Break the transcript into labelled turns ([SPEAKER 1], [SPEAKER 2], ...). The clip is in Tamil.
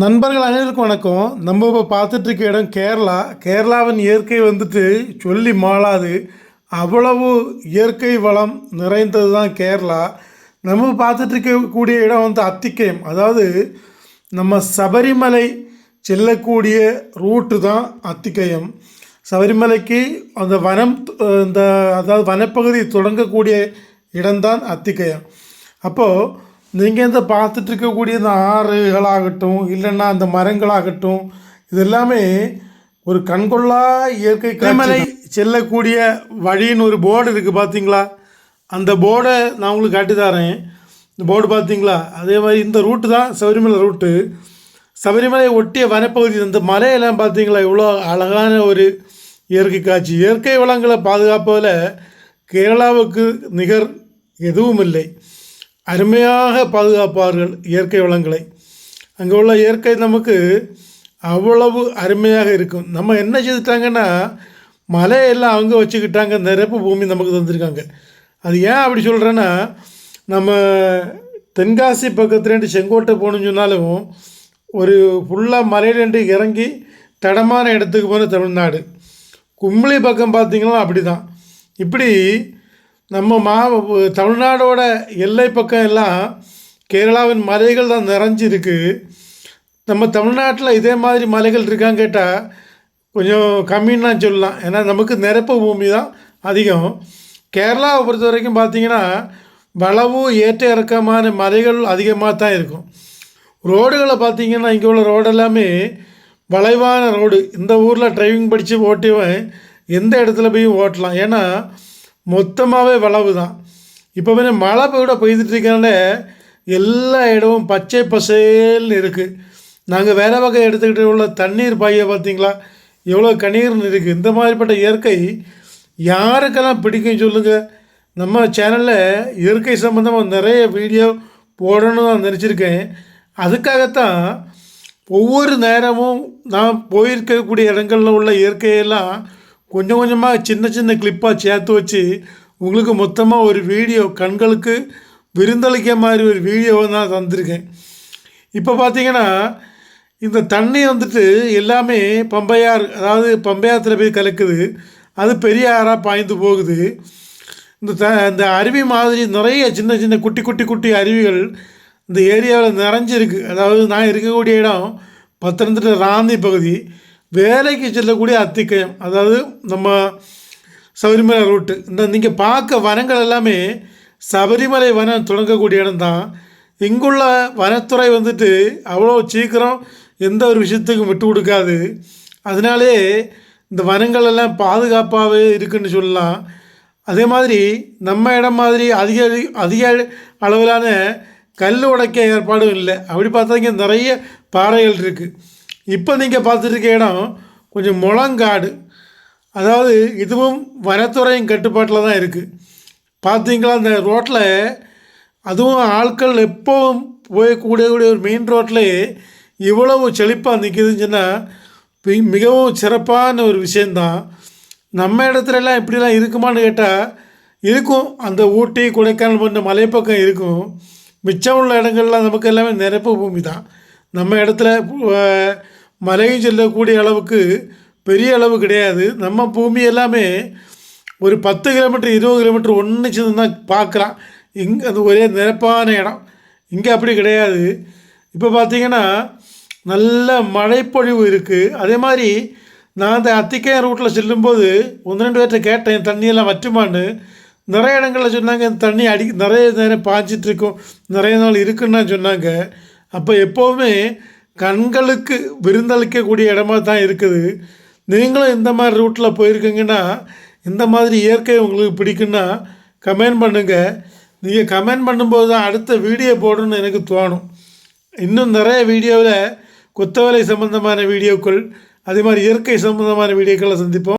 [SPEAKER 1] நண்பர்கள் அனைவருக்கும் வணக்கம். நம்ம இப்போ பார்த்துட்டு இருக்க இடம் கேரளா. கேரளாவின் இயற்கை வந்துட்டு சொல்லி மாளாது. அவ்வளவு இயற்கை வளம் நிறைந்தது தான் கேரளா. நம்ம பார்த்துட்டு இருக்கக்கூடிய இடம் வந்து அத்திக்கயம். அதாவது நம்ம சபரிமலை செல்லக்கூடிய ரூட்டு தான் அத்திக்கயம். சபரிமலைக்கு அந்த வனம் இந்த அதாவது வனப்பகுதி தொடங்கக்கூடிய இடம்தான் அத்திக்கயம். அப்போது நீங்கள் இந்த பார்த்துட்டு இருக்கக்கூடிய இந்த ஆறுகளாகட்டும் இல்லைன்னா அந்த மரங்களாகட்டும் இது எல்லாமே ஒரு கண்கொள்ளா இயற்கை கமலை செல்லக்கூடிய வழின்னு ஒரு போர்டு இருக்குது பார்த்தீங்களா அந்த போர்டை நான் உங்களுக்கு காட்டி தரேன். இந்த போர்டு பார்த்தீங்களா அதே மாதிரி இந்த ரூட்டு தான் சபரிமலை ரூட்டு. சபரிமலை ஒட்டிய வனப்பகுதி இந்த மலையெல்லாம் பார்த்தீங்களா இவ்வளோ அழகான ஒரு இயற்கை காட்சி. இயற்கை வளங்களை பாதுகாப்பதில் கேரளாவுக்கு நிகர் எதுவும் இல்லை அருமையாக பாதுகாப்பார்கள் இயற்கை வளங்களை. அங்கே உள்ள இயற்கை நமக்கு அவ்வளவு அருமையாக இருக்கும். நம்ம என்ன செய்துட்டாங்கன்னா மலையெல்லாம் அவங்க வச்சுக்கிட்டாங்க நிரப்பு பூமி நமக்கு தந்திருக்காங்க. அது ஏன் அப்படி சொல்கிறேன்னா நம்ம தென்காசி பக்கத்துலேருந்து செங்கோட்டை போகணுன்னு சொன்னாலும் ஒரு ஃபுல்லாக மலையிலேருந்து இறங்கி தடமான இடத்துக்கு போன தமிழ்நாடு. கும்பளி பக்கம் பார்த்திங்கன்னா அப்படி தான் இப்படி நம்ம மா தமிழ்நாடோட எல்லை பக்கம் எல்லாம் கேரளாவின் மலைகள் தான் நிறைஞ்சிருக்கு. நம்ம தமிழ்நாட்டில் இதே மாதிரி மலைகள் இருக்கான்னு கேட்டால் கொஞ்சம் கம்மின்னு தான் சொல்லலாம். ஏன்னா நமக்கு நிரப்பு பூமி தான் அதிகம். கேரளாவை பொறுத்த வரைக்கும் பார்த்திங்கன்னா வளவு ஏற்ற இறக்கமான மலைகள் அதிகமாக தான் இருக்கும். ரோடுகளை பார்த்திங்கன்னா இங்கே உள்ள ரோடு எல்லாமே வளைவான ரோடு. இந்த ஊரில் டிரைவிங் படித்து ஓட்டிவன் எந்த இடத்துல போய் ஓட்டலாம்? ஏன்னா மொத்தமாகவே வளவு தான் இப்போ வந்து மழை கூட பெய்துட்டு எல்லா இடமும் பச்சை பசேல்னு இருக்குது நாங்கள் வேலை வகை எடுத்துக்கிட்டு உள்ள தண்ணீர் பாயை பார்த்தீங்களா எவ்வளோ கண்ணீர்னு இருக்குது இந்த மாதிரிப்பட்ட இயற்கை யாருக்கெல்லாம் பிடிக்கும் சொல்லுங்கள் நம்ம சேனலில் இயற்கை சம்மந்தமாக நிறைய வீடியோ போடணும்னு நான் நினச்சிருக்கேன். அதுக்காகத்தான் ஒவ்வொரு நேரமும் நான் போயிருக்கக்கூடிய இடங்களில் உள்ள இயற்கையெல்லாம் கொஞ்சம் கொஞ்சமாக சின்ன சின்ன கிளிப்பாக சேர்த்து வச்சு உங்களுக்கு மொத்தமாக ஒரு வீடியோ கண்களுக்கு விருந்தளிக்க மாதிரி ஒரு வீடியோவை நான் தந்திருக்கேன். இப்போ பார்த்தீங்கன்னா இந்த தண்ணி வந்துட்டு எல்லாமே பம்பையார் அதாவது பம்பையாத்தில் போய் கலக்குது. அது பெரிய ஆறாக பாய்ந்து போகுது. இந்த த இந்த அருவி மாதிரி நிறைய சின்ன சின்ன குட்டி குட்டி குட்டி அருவிகள் இந்த ஏரியாவில் நிறைஞ்சிருக்கு. அதாவது நான் இருக்கக்கூடிய இடம் பத்தனந்திட்ட ராந்தி பகுதி. வேலைக்கு செல்லக்கூடிய அத்திக்கயம் அதாவது நம்ம சபரிமலை ரூட்டு இந்த நீங்கள் பார்க்க வனங்கள் எல்லாமே சபரிமலை வனம் தொடங்கக்கூடிய இடம் தான். இங்குள்ள வனத்துறை வந்துட்டு அவ்வளோ சீக்கிரம் எந்த ஒரு விஷயத்துக்கும் விட்டு கொடுக்காது. அதனாலே இந்த வனங்கள் எல்லாம் பாதுகாப்பாகவே இருக்குன்னு சொல்லலாம். அதே மாதிரி நம்ம இடம் மாதிரி அதிக அதிக அளவிலான கல் உடைக்க ஏற்பாடும் இல்லை. அப்படி பார்த்தா நிறைய பாறைகள் இருக்குது இப்போ நீங்கள் பார்த்துருக்க இடம் கொஞ்சம் முழங்காடு. அதாவது இதுவும் வனத்துறையும் கட்டுப்பாட்டில் தான் இருக்குது பார்த்தீங்களா அந்த ரோட்டில் அதுவும் ஆட்கள் எப்போவும் போயக்கூடிய ஒரு மெயின் ரோட்லேயே இவ்வளவு செழிப்பாக நிற்கிதுன்னு சொன்னால் மிகவும் சிறப்பான ஒரு விஷயந்தான் நம்ம இடத்துலலாம் இப்படிலாம் இருக்குமான்னு கேட்டால் இருக்கும். அந்த ஊட்டி கொடைக்கானல் போன்ற மலைப்பக்கம் இருக்கும். மிச்சம் உள்ள இடங்கள்லாம் நமக்கு எல்லாமே நிரப்பு பூமி தான் நம்ம இடத்துல மலையும் செல்லக்கூடிய அளவுக்கு பெரிய அளவு கிடையாது. நம்ம பூமி எல்லாமே ஒரு பத்து கிலோமீட்டர் இருபது கிலோமீட்டர் ஒன்று தான் பார்க்குறான் இங்கே அது ஒரே நிரப்பான இடம். இங்கே அப்படி கிடையாது. இப்போ பார்த்திங்கன்னா நல்ல மழைப்பொழிவு இருக்குது அதே மாதிரி நான் அந்த அத்திக்கையா ரூட்டில் செல்லும்போது ஒன்று ரெண்டு பேர்கிட்ட கேட்டேன் தண்ணியெல்லாம் வற்றுமான்னு. நிறைய இடங்களில் சொன்னாங்க இந்த தண்ணி அடி நிறைய நேரம் பாய்ச்சிட்ருக்கோம் நிறைய நாள் இருக்குன்னு சொன்னாங்க. அப்போ எப்போவுமே கண்களுக்கு விருந்தளிக்கக்கூடிய இடமா தான் இருக்குது. நீங்களும் இந்த மாதிரி ரூட்டில் போயிருக்கீங்கன்னா இந்த மாதிரி இயற்கை உங்களுக்கு பிடிக்குன்னா கமெண்ட் பண்ணுங்கள் நீங்கள் கமெண்ட் பண்ணும்போது தான் அடுத்த வீடியோ போடணும்னு எனக்கு தோணும். இன்னும் நிறைய வீடியோவில் குத்தவலை சம்மந்தமான வீடியோக்கள் அதே மாதிரி இயற்கை சம்மந்தமான வீடியோக்களை சந்திப்போம்.